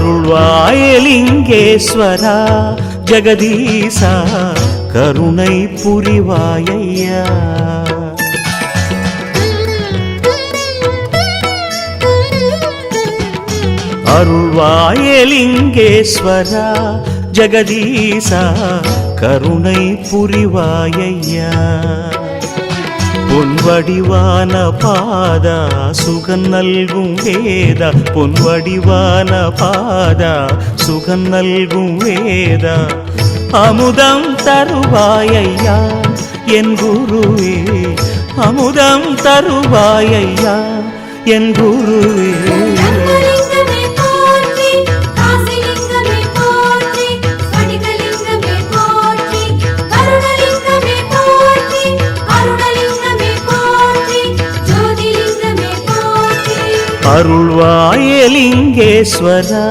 அருள்வாயலிங்கேஸ்வரா ஜெகதீசா கருணை புரிவாயையா. அருள்வாயலிங்கேஸ்வரா ஜெகதீசா கருணை புரிவாயையா. பொன்வடிவான பாதா சுகம் நல்கும் வேதா. பொன்வடிவான பாதா சுகம் நல்கும் வேதா. அமுதம் தருவாயையா என் குருவே. அமுதம் தருவாயையா என் குருவே. அருள்வாயலிங்கேஸ்வரா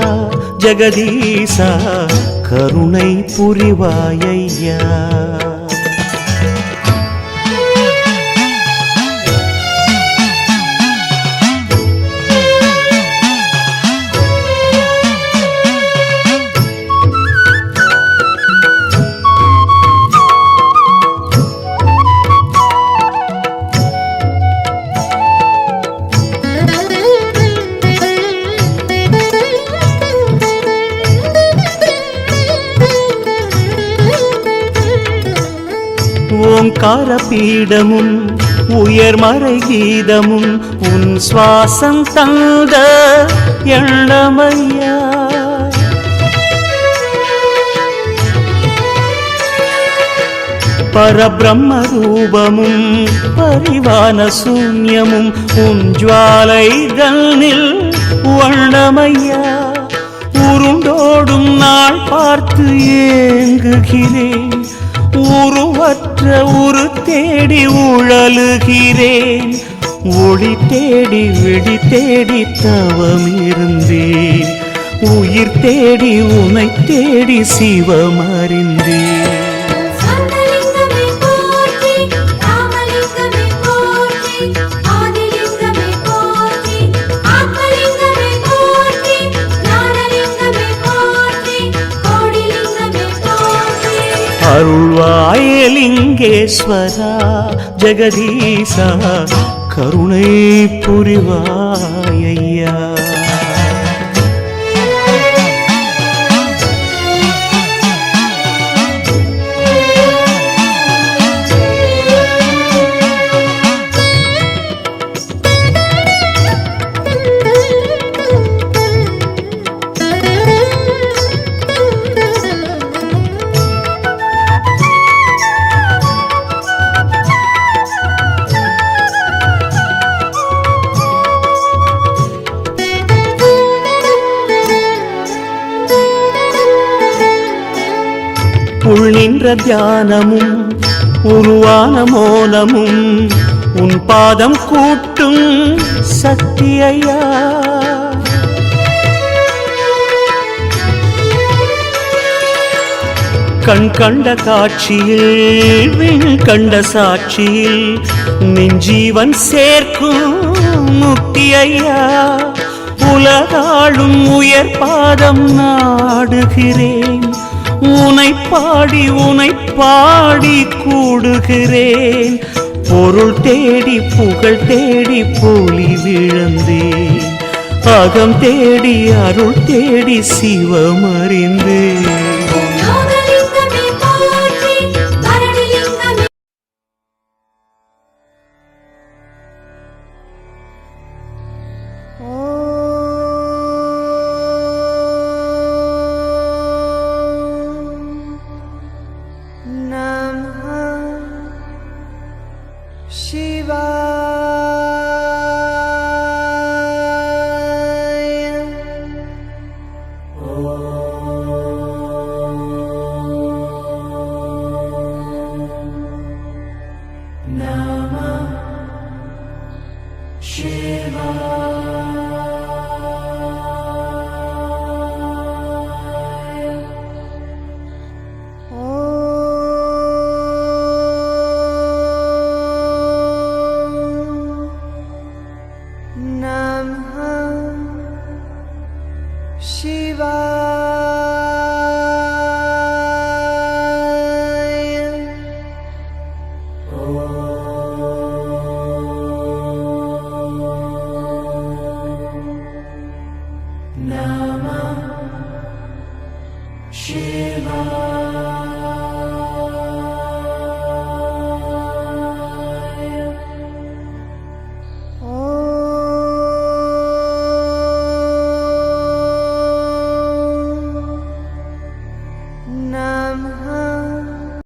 ஜெகதீசா கருணை புரிவாயையா காரபீடமும் பீடமும் உயர்மறை கீதமும் உன் சுவாசம் தந்த எண்ணமையா பரபிரம்ம ரூபமும் பரிவான சூன்யமும் உன் ஜுவாலை கண்ணில் வண்ணமையா. உருண்டோடும் நாள் பார்த்து ஏங்குகிறேன் உரு தேடி உழலுகிறேன் ஒளி தேடி வெடி தேடி தவம் இருந்தேன் உயிர் தேடி உனை தேடி சிவமறிந்தேன். லிங்கேஸ்வரா ஜெகதீசா கருணை புரிவாயையா. உள் நின்ற தியானமும் உருவான மோனமும் உன் பாதம் கூட்டும் சக்தியையா? கண் கண்ட காட்சியில் விண் கண்ட சாட்சியில் நெஞ்சீவன் சேர்க்கும் முக்தி ஐயா உலகாளும் உயர் பாதம் நாடுகிறேன் உனை பாடி உனை பாடி கூடுகிறேன். பொருள் தேடி புகழ் தேடி போலி விழுந்தேன். அகம் தேடி அருள் தேடி சிவமறிந்தேன் mar.